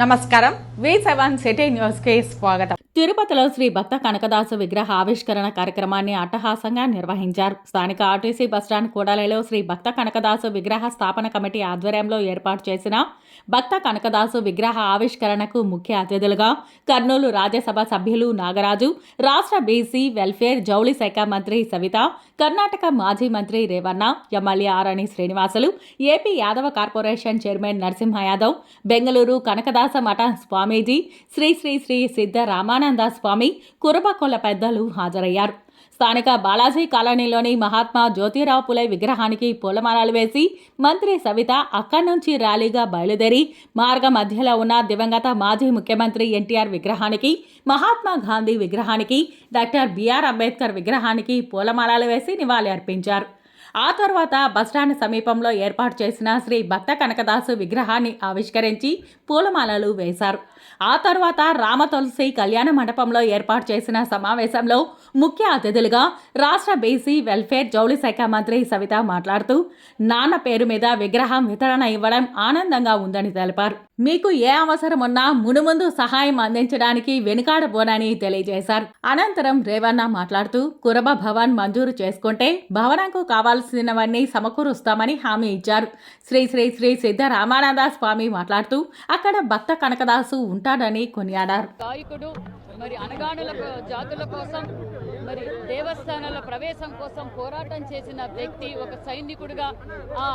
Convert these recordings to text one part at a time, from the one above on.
నమస్కారం. వి seven city న్యూస్కి స్వాగతం. తిరుపతిలో శ్రీ భక్త కనకదాసు విగ్రహ ఆవిష్కరణ కార్యక్రమాన్ని అట్టహాసంగా నిర్వహించారు. స్థానిక ఆర్టీసీ బస్టాండ్ కూడలిలో శ్రీ భక్త కనకదాసు విగ్రహ స్థాపన కమిటీ ఆధ్వర్యంలో ఏర్పాటు చేసిన భక్త కనకదాసు విగ్రహ ఆవిష్కరణకు ముఖ్య అతిథులుగా కర్నూలు రాజ్యసభ సభ్యులు నాగరాజు రాష్ట్ర బీసీ వెల్ఫేర్ జౌళి శాఖ మంత్రి సవిత కర్ణాటక మాజీ మంత్రి Revanna MLA Arani Srinivasulu AP Yadava corporation chairman Narasimha Yadav Bengaluru Kanakadasa Math స్వామీజీ శ్రీ శ్రీ శ్రీ సిద్ధ రామానంద స్వామి కురబకొల్ల పెద్దలు హాజరయ్యారు. స్థానిక బాలాజీ కాలనీలోని మహాత్మా జ్యోతిరావు పులే విగ్రహానికి పూలమాలలు వేసి మంత్రి సవిత అక్కడి నుంచి ర్యాలీగా బయలుదేరి మార్గ మధ్యలో ఉన్న దివంగత మాజీ ముఖ్యమంత్రి ఎన్టీఆర్ విగ్రహానికి మహాత్మా గాంధీ విగ్రహానికి డాక్టర్ బిఆర్ అంబేద్కర్ విగ్రహానికి పూలమాలలు వేసి నివాళి అర్పించారు ఆ తర్వాత బస్టాండ్ సమీపంలో ఏర్పాటు చేసిన శ్రీ భక్త కనకదాసు విగ్రహాన్ని ఆవిష్కరించి పూలమాలలు వేశారు. ఆ తర్వాత రామ తులసి కళ్యాణ మండపంలో ఏర్పాటు చేసిన సమావేశంలో ముఖ్య అతిథులుగా రాష్ట్ర బీసీ వెల్ఫేర్ జౌళి శాఖ మంత్రి సవిత మాట్లాడుతూ నాన్న పేరు మీద విగ్రహం వితరణ ఇవ్వడం ఆనందంగా ఉందని తెలిపారు. మీకు ఏ అవసరం ఉన్నా మునుముందు సహాయం అందించడానికి వెనుకాడబోనని తెలియజేశారు. అనంతరం రేవన్న మాట్లాడుతూ కురబ భవన్ మంజూరు చేసుకుంటే భవనంకు కావాల్సిన కావాల్సినవన్నీ సమకూరుస్తామని హామీ ఇచ్చారు. శ్రీ శ్రీ శ్రీ సిద్ధ రామానంద స్వామి మాట్లాడుతూ అక్కడ భక్త కనకదాసు ఉంటాడని కొనియాడారు. గాయకుడు మరి అనగానుల జాతుల కోసం మరి దేవస్థానాల ప్రవేశం కోసం పోరాటం చేసిన వ్యక్తి ఒక సైనికుడిగా ఆ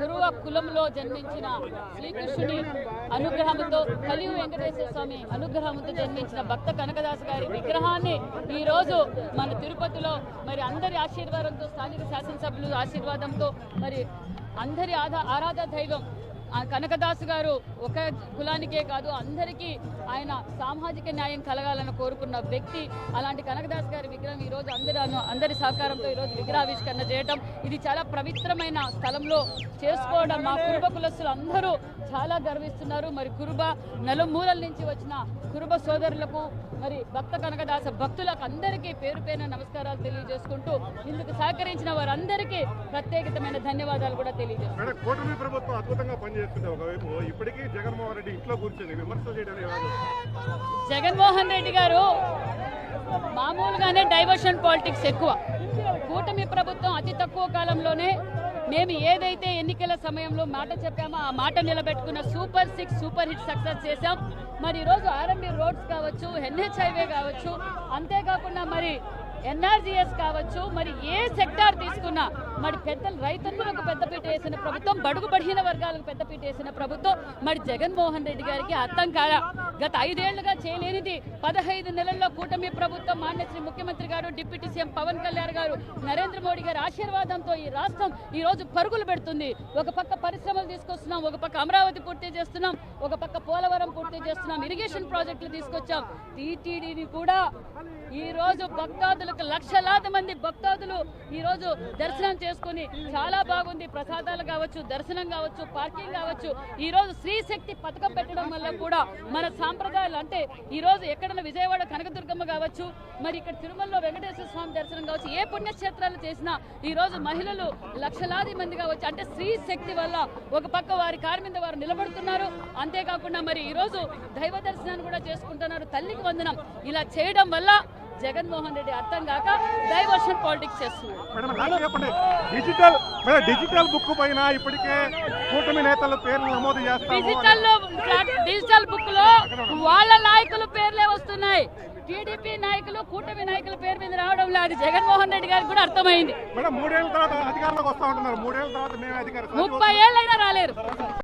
గురువ కులంలో జన్మించిన శ్రీకృష్ణుని అనుగ్రహంతో కలియు వెంకటేశ్వర స్వామి అనుగ్రహంతో జన్మించిన భక్త కనకదాస్ గారి విగ్రహాన్ని ఈ రోజు మన తిరుపతిలో మరి అందరి ఆశీర్వాదంతో స్థానిక శాసనసభ్యులు ఆశీర్వాదంతో మరి అందరి ఆధా ఆరాధ దైవం కనకదాసు గారు ఒక కులానికే కాదు అందరికీ ఆయన సామాజిక న్యాయం కలగాలని కోరుకున్న వ్యక్తి. అలాంటి కనకదాస్ గారి విగ్రహం ఈ రోజు అందరి అందరి సహకారంతో ఈరోజు విగ్రహావిష్కరణ చేయడం ఇది చాలా పవిత్రమైన స్థలంలో చేసుకోవడం మా కురుబ కులస్తులు అందరూ చాలా గర్విస్తున్నారు. మరి కురుబ నలుమూలల నుంచి వచ్చిన కురుబ సోదరులకు మరి భక్త కనకదాస భక్తులకు అందరికీ పేరు పేరున నమస్కారాలు తెలియజేసుకుంటూ ఇందుకు సహకరించిన వారందరికీ ప్రత్యేకతమైన ధన్యవాదాలు కూడా తెలియజేస్తున్నారు చేసుకుంటే ఒకవైపు ఇప్పటికీ జగన్మోహన్ రెడ్డి ఇంట్లో కూర్చొని విమర్శలు చేయడం జగన్మోహన్ రెడ్డి గారు మామూలుగానే డైవర్షన్ పాలిటిక్స్ ఎక్కువ. కూటమి ప్రభుత్వం అతి తక్కువ కాలంలోనే మేము ఏదైతే ఎన్నికల సమయంలో మాట చెప్పామో ఆ మాట నిలబెట్టుకున్న super six super hit success చేశాం. మరి ఈరోజు ఆర్ఎంబి రోడ్స్ కావచ్చు ఎన్హెచ్ హైవే కావచ్చు అంతేకాకుండా మరి ఎన్ఆర్జీఎస్ కావచ్చు మరి ఏ సెక్టార్ తీసుకున్నా మరి పెద్దలు రైతులకు పెద్దపీట వేసిన ప్రభుత్వం బడుగు బడిహీన వర్గాలకు పెద్దపీట వేసిన ప్రభుత్వం మరి జగన్మోహన్ రెడ్డి గారికి అర్థం కాదా? గత ఐదేళ్ళుగా చేయలేనిది పదహైదు నెలల్లో కూటమి ప్రభుత్వం మాన్యశ్రీ ముఖ్యమంత్రి గారు డిప్యూటీ సీఎం పవన్ కళ్యాణ్ గారు నరేంద్ర మోడీ గారి ఆశీర్వాదంతో ఈ రాష్ట్రం ఈ రోజు పరుగులు పెడుతుంది. ఒక పక్క పరిశ్రమలు తీసుకొస్తున్నాం ఒక పక్క అమరావతి పూర్తి చేస్తున్నాం ఒక పక్క పోలవరం పూర్తి చేస్తున్నాం ఇరిగేషన్ ప్రాజెక్టులు తీసుకొచ్చాం. టీటీడీని కూడా ఈ రోజు భక్తాదులకు లక్షలాది మంది భక్తాదులు ఈరోజు దర్శనం చేసుకుని చాలా బాగుంది. ప్రసాదాలు కావచ్చు దర్శనం కావచ్చు పార్కింగ్ కావచ్చు. ఈరోజు స్త్రీ శక్తి పథకం పెట్టడం వల్ల కూడా మన సాంప్రదాయాలు అంటే ఈరోజు ఎక్కడన్నా ఎక్కడైనా విజయవాడ కనకదుర్గమ్మ కావచ్చు మరి ఇక్కడ తిరుమలలో వెంకటేశ్వర స్వామి దర్శనం కావచ్చు ఏ పుణ్యక్షేత్రాలు చేసినా ఈరోజు మహిళలు లక్షలాది మంది కావచ్చు. అంటే స్త్రీ శక్తి వల్ల ఒక పక్క వారి కారు మీద వారు నిలబడుతున్నారు. అంతేకాకుండా మరి ఈరోజు దైవ దర్శనాన్ని కూడా చేసుకుంటున్నారు. తల్లికి వందనం. ఇలా చేయడం వల్ల జగన్మోహన్ రెడ్డి అర్థం కాక డైవర్షన్ పాలిటిక్స్ చేస్తున్నారు. డిజిటల్ డిజిటల్ బుక్ పైన ఇప్పటికే కూటమి నేతల పేర్లు నమోదు చేస్తాము డిజిటల్ డిజిటల్ బుక్లో వాళ్ళ నాయకుల పేర్లే వస్తున్నాయి. టీడీపీ నాయకులు కూటమి నాయకుల పేరు మీద రావడం లేదు. జగన్మోహన్ రెడ్డి గారికి కూడా అర్థమైంది. మేడం మూడేళ్ళ తర్వాత అధికారంలోకి వస్తా ఉంటున్నారు. మూడేళ్ళ తర్వాత మేమే అధికారం ముప్పై ఏళ్ళైనా రాలేరు.